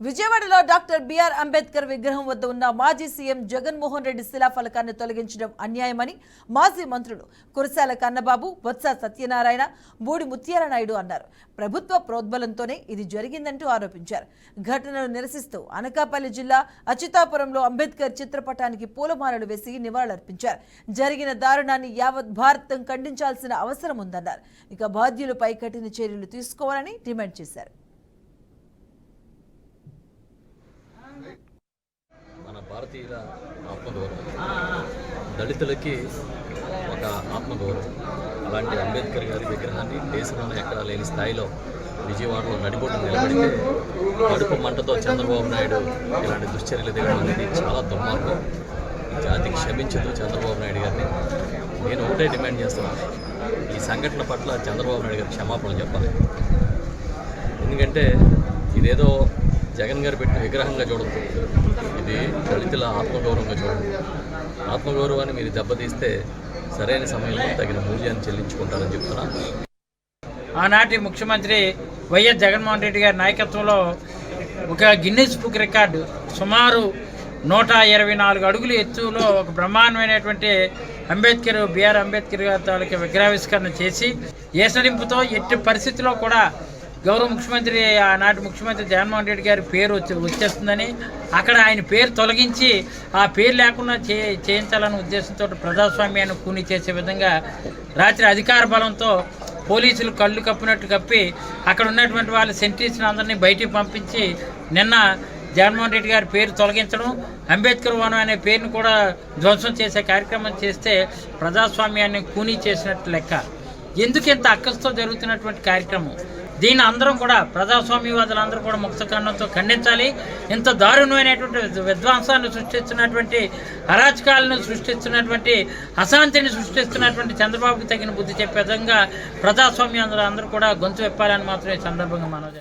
విజయవాడలో doctor BR Ambedkar విగ్రహం వద్ద ఉన్న మాజీ సీఎం జగన్మోహన్ రెడ్డి శిలాఫలకాన్ని తొలగించడం అన్యాయమని మాజీ మంత్రులు కురసాల కన్నబాబు బొత్స సత్యనారాయణ బూడి ముత్యాల నాయుడు అన్నారు. ప్రభుత్వ ప్రోద్బలంతోనే ఇది జరిగిందంటూ ఆరోపించారు. ఘటనను నిరసిస్తూ అనకాపల్లి జిల్లా అచ్యుతాపురంలో అంబేద్కర్ చిత్రపటానికి పూలమాలలు వేసి నివాళులర్పించారు. జరిగిన దారుణాన్ని యావత్ భారతం ఖండించాల్సిన అవసరం ఉందన్నారు. ఇక బాధ్యులపై కఠిన చర్యలు తీసుకోవాలని డిమాండ్ చేశారు మన భారతీయుల ఆత్మగౌరవం. దళితులకి ఒక ఆత్మగౌరవం. అలాంటి అంబేద్కర్ గారి విగ్రహాన్ని దేశంలోనే ఎక్కడా లేని స్థాయిలో విజయవాడలో నడిబొట్టు నిలబడితే కడుపు మంటతో చంద్రబాబు నాయుడు ఇలాంటి దుశ్చర్యలు దిగడం అనేది చాలా దుర్మార్గం. ఈ జాతి క్షమించదు చంద్రబాబు నాయుడు గారిని. నేను ఒకటే డిమాండ్ చేస్తున్నాను ఈ సంఘటన పట్ల చంద్రబాబు నాయుడు గారికి క్షమాపణ చెప్పాలి. ఎందుకంటే ఇదేదో జగన్ గారు పెట్టిన విగ్రహంగా చూడదు దళితుల ఆత్మగౌరవంగా చూడండి. ఆత్మగౌరవాన్ని మీరు దెబ్బతీస్తే సరైన సమయంలో తగిన మూల్యాన్ని చెల్లించుకుంటారని చెప్తున్నా. ఆనాటి ముఖ్యమంత్రి వైఎస్ జగన్మోహన్ రెడ్డి గారి నాయకత్వంలో ఒక గిన్నెస్ బుక్ రికార్డు సుమారు నూట ఇరవై నాలుగు అడుగుల ఎత్తులో ఒక బ్రహ్మాండమైనటువంటి అంబేద్కర్ బిఆర్ అంబేద్కర్ గారి తాలూకా విగ్రహావిష్కరణ చేసి ఏసరింపుతో ఎట్టి పరిస్థితిలో కూడా గౌరవ ముఖ్యమంత్రి ఆనాటి ముఖ్యమంత్రి జగన్మోహన్ రెడ్డి గారి పేరు వచ్చి వచ్చేస్తుందని అక్కడ ఆయన పేరు తొలగించి ఆ పేరు లేకుండా చే చేయించాలనే ఉద్దేశంతో ప్రజాస్వామ్యాన్ని కూని చేసే విధంగా రాత్రి అధికార బలంతో పోలీసులు కళ్ళు కప్పినట్టు కప్పి అక్కడ ఉన్నటువంటి వాళ్ళ సెంట్రీస్ని అందరినీ బయటికి పంపించి నిన్న జగన్మోహన్ రెడ్డి గారి పేరు తొలగించడం అంబేద్కర్ వనం అనే పేరును కూడా ధ్వంసం చేసే కార్యక్రమం చేస్తే ప్రజాస్వామ్యాన్ని కూనీ చేసినట్టు లెక్క. ఎందుకు ఇంత అక్కస్తో జరుగుతున్నటువంటి కార్యక్రమం? దీన్ని అందరం కూడా ప్రజాస్వామ్యవాదులు అందరూ కూడా ముక్త కన్నంతో ఖండించాలి. ఇంత దారుణమైనటువంటి విధ్వ- విధ్వంసాన్ని సృష్టిస్తున్నటువంటి అరాచకాలను సృష్టిస్తున్నటువంటి అశాంతిని సృష్టిస్తున్నటువంటి చంద్రబాబుకి తగిన బుద్ధి చెప్పే విధంగా ప్రజాస్వామ్యం అందరూ అందరూ కూడా గొంతు విప్పాలని మాత్రం ఈ సందర్భంగా మనం